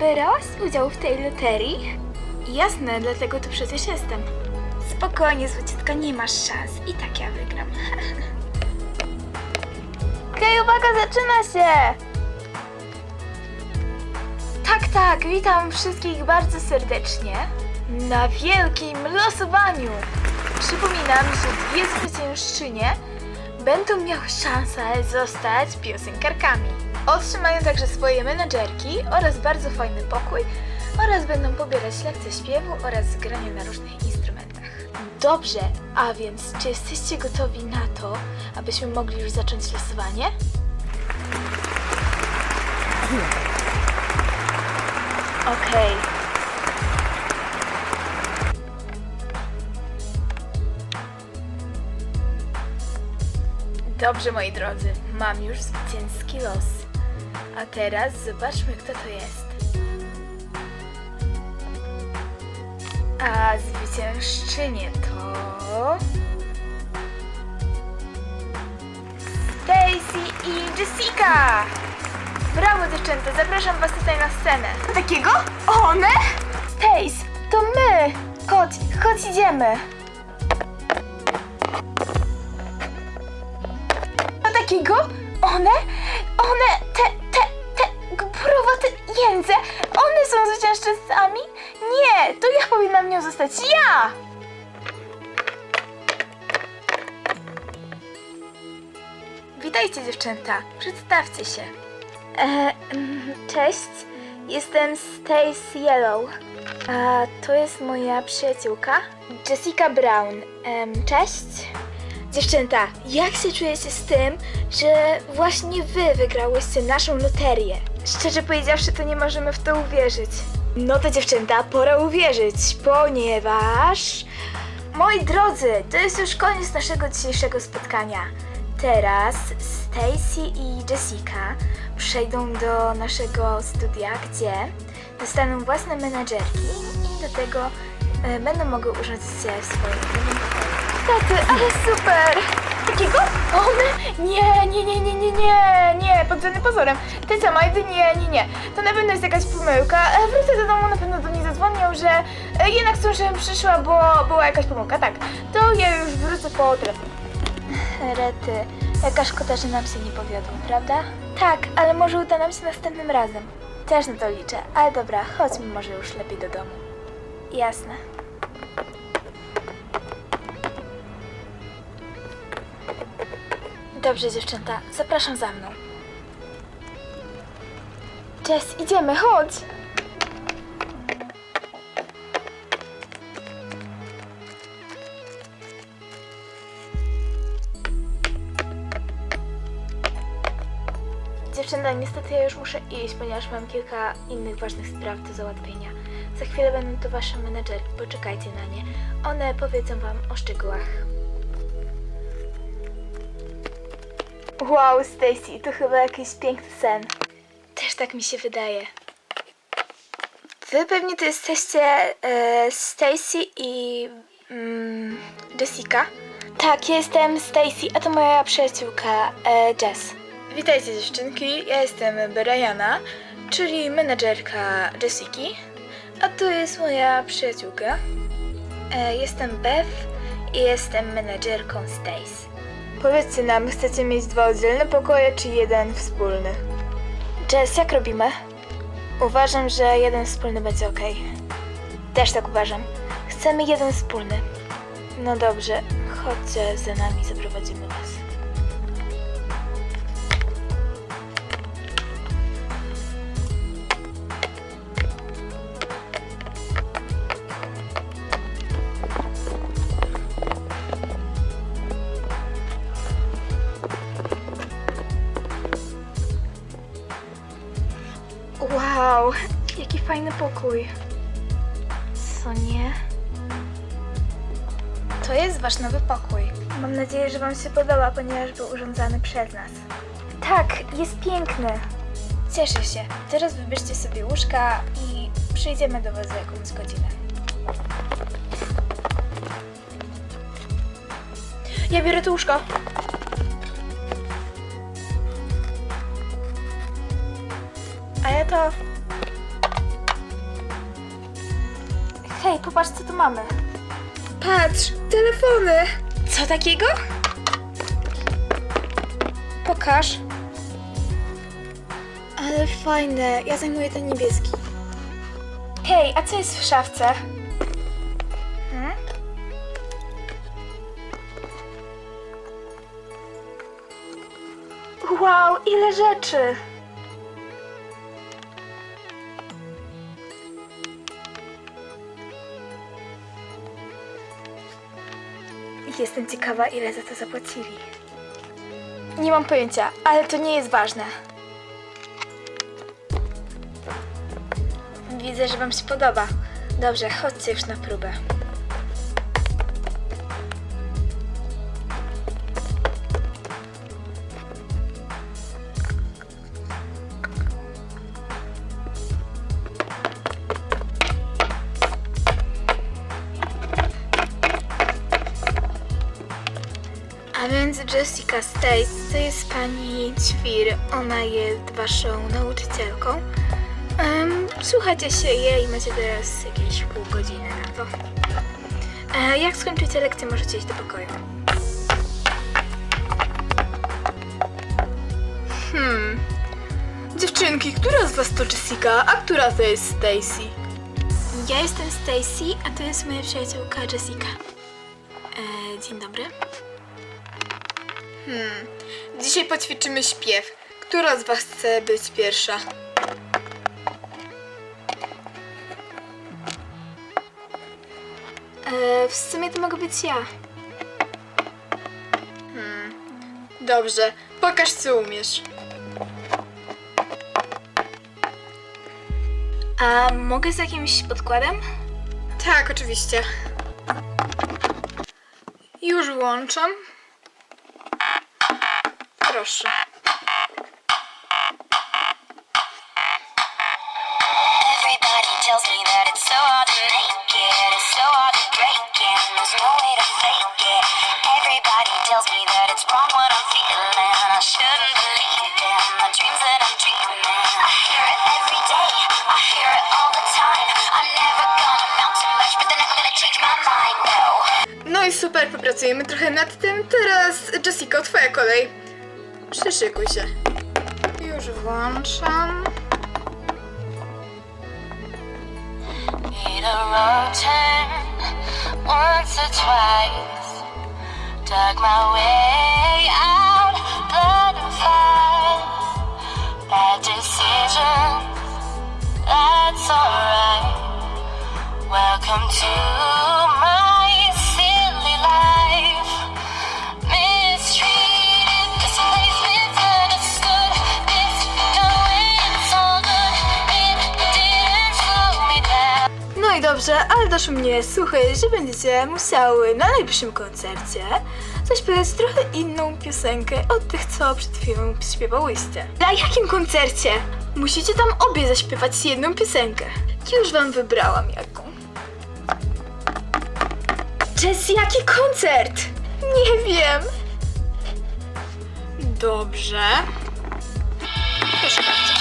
brałaś udział w tej loterii? Jasne, dlatego tu przecież jestem. Spokojnie, złociutka, nie masz szans. I tak ja wygram. Okej, uwaga, zaczyna się! Tak, tak, witam wszystkich bardzo serdecznie na wielkim losowaniu. Przypominam, że dwie zwyciężczynie będą miały szansę zostać piosenkarkami. Otrzymają także swoje menedżerki oraz bardzo fajny pokój oraz będą pobierać lekcje śpiewu oraz grania na różnych instrumentach. Dobrze, a więc czy jesteście gotowi na to, abyśmy mogli już zacząć losowanie? Okej. Dobrze, moi drodzy, mam już zwycięski los. A teraz zobaczmy, kto to jest. A zwyciężczynie to... Stacy i Jessica! Brawo dziewczęta, zapraszam was tutaj na scenę. Takiego? One? Stace, to my! Chodź, chodź idziemy. A takiego? One? One, te, jędze, one są zwyciężczyzcami? Nie, to ja powinnam nią zostać, ja! Witajcie dziewczęta, przedstawcie się. E, cześć, jestem Stace Yellow. A to jest moja przyjaciółka Jessica Brown. Cześć. Dziewczęta, jak się czujecie z tym, że właśnie wy wygrałyście naszą loterię? Szczerze powiedziawszy, to nie możemy w to uwierzyć. No to dziewczęta, pora uwierzyć, ponieważ... Moi drodzy, to jest już koniec naszego dzisiejszego spotkania. Teraz Stacy i Jessica przejdą do naszego studia, gdzie dostaną własne menadżerki i do tego e, będą mogły urządzić się w swoim nowym. Taty, ale super! Takiego? One? Nie, nie, nie, nie, żadnym pozorem. Ty co, Majdy? Nie, nie, nie. To na pewno jest jakaś pomyłka. E, Wrócę do domu, na pewno do niej zadzwonią, że e, jednak chcą, żebym przyszła, bo była jakaś pomyłka. Tak, to ja już wrócę po telefon. Rety, jaka szkoda, że nam się nie powiodło, prawda? Tak, ale może uda nam się następnym razem. Też na to liczę, ale dobra, chodźmy może już lepiej do domu. Jasne. Dobrze, dziewczęta, zapraszam za mną. Jess, idziemy, chodź! Dziewczęta, niestety ja już muszę iść, ponieważ mam kilka innych ważnych spraw do załatwienia. Za chwilę będą to wasze menedżerki, poczekajcie na nie. One powiedzą wam o szczegółach. Wow, Stacy, to chyba jakiś piękny sen. Też tak mi się wydaje. Wy pewnie to jesteście e, Stacy i mm, Jessica? Tak, jestem Stacy, a to moja przyjaciółka e, Jess. Witajcie dziewczynki, ja jestem Briana, czyli menedżerka Jessiki, a to jest moja przyjaciółka. E, jestem Beth i jestem menedżerką Stace. Powiedzcie nam, chcecie mieć dwa oddzielne pokoje czy jeden wspólny? Jess, jak robimy? Uważam, że jeden wspólny będzie ok. Też tak uważam. Chcemy jeden wspólny. No dobrze, chodźcie za nami, zaprowadzimy was. Pokój. Co nie? To jest wasz nowy pokój. Mam nadzieję, że wam się podoba, ponieważ był urządzany przez nas. Tak, jest piękny. Cieszę się. Teraz wybierzcie sobie łóżka i przyjdziemy do was za jakąś godzinę. Ja biorę to łóżko. A ja to. Hej, popatrz co tu mamy. Patrz, telefony. Co takiego? Pokaż. Ale fajne, ja zajmuję ten niebieski. Hej, a co jest w szafce? Hmm? Wow, ile rzeczy! Jestem ciekawa, ile za to zapłacili. Nie mam pojęcia, ale to nie jest ważne. Widzę, że Wam się podoba. Dobrze, chodźcie już na próbę. A więc Jessica Stace to jest pani Ćwir. Ona jest waszą nauczycielką. Um, słuchajcie się jej i macie teraz jakieś pół godziny na to. E, jak skończycie lekcję, możecie iść do pokoju. Hmm. Dziewczynki, która z was to Jessica, a która to jest Stacy? Ja jestem Stacy, a to jest moja przyjaciółka Jessica. E, dzień dobry. Hmm. Dzisiaj poćwiczymy śpiew. Która z was chce być pierwsza? E, w sumie to mogę być ja. Dobrze, pokaż co umiesz. A mogę z jakimś podkładem? Tak, oczywiście. Już włączam. Proszę. Everybody tells me that it's so hard to make it, it's so hard to break it, and there's no way to fake it. Everybody tells me that it's wrong what I'm feeling. I shouldn't believe in the dreams that I'm dreaming. I hear it every day, I hear it all the time. I'm never gonna amount to much, but they're never gonna change my mind. No. No i super, popracujemy trochę nad tym. Teraz Jessica, twoja kolej. Przyszykuj się. Już włączam. Need a turn once or twice. Dug my way out, blood and fire. Dobrze, ale doszły mnie słuchy, że będziecie musiały na najbliższym koncercie zaśpiewać trochę inną piosenkę od tych, co przed chwilą śpiewałyście. Na jakim koncercie? Musicie tam obie zaśpiewać jedną piosenkę. Już wam wybrałam jaką. Jess, jaki koncert? Nie wiem. Dobrze. Proszę bardzo.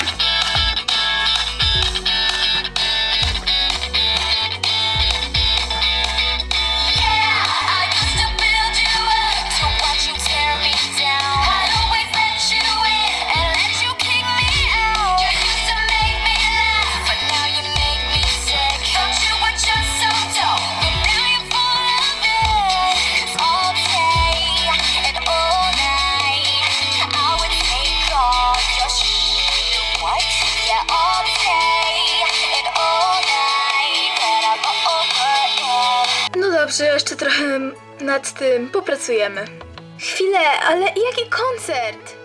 Trochę nad tym popracujemy. Chwilę, ale jaki koncert?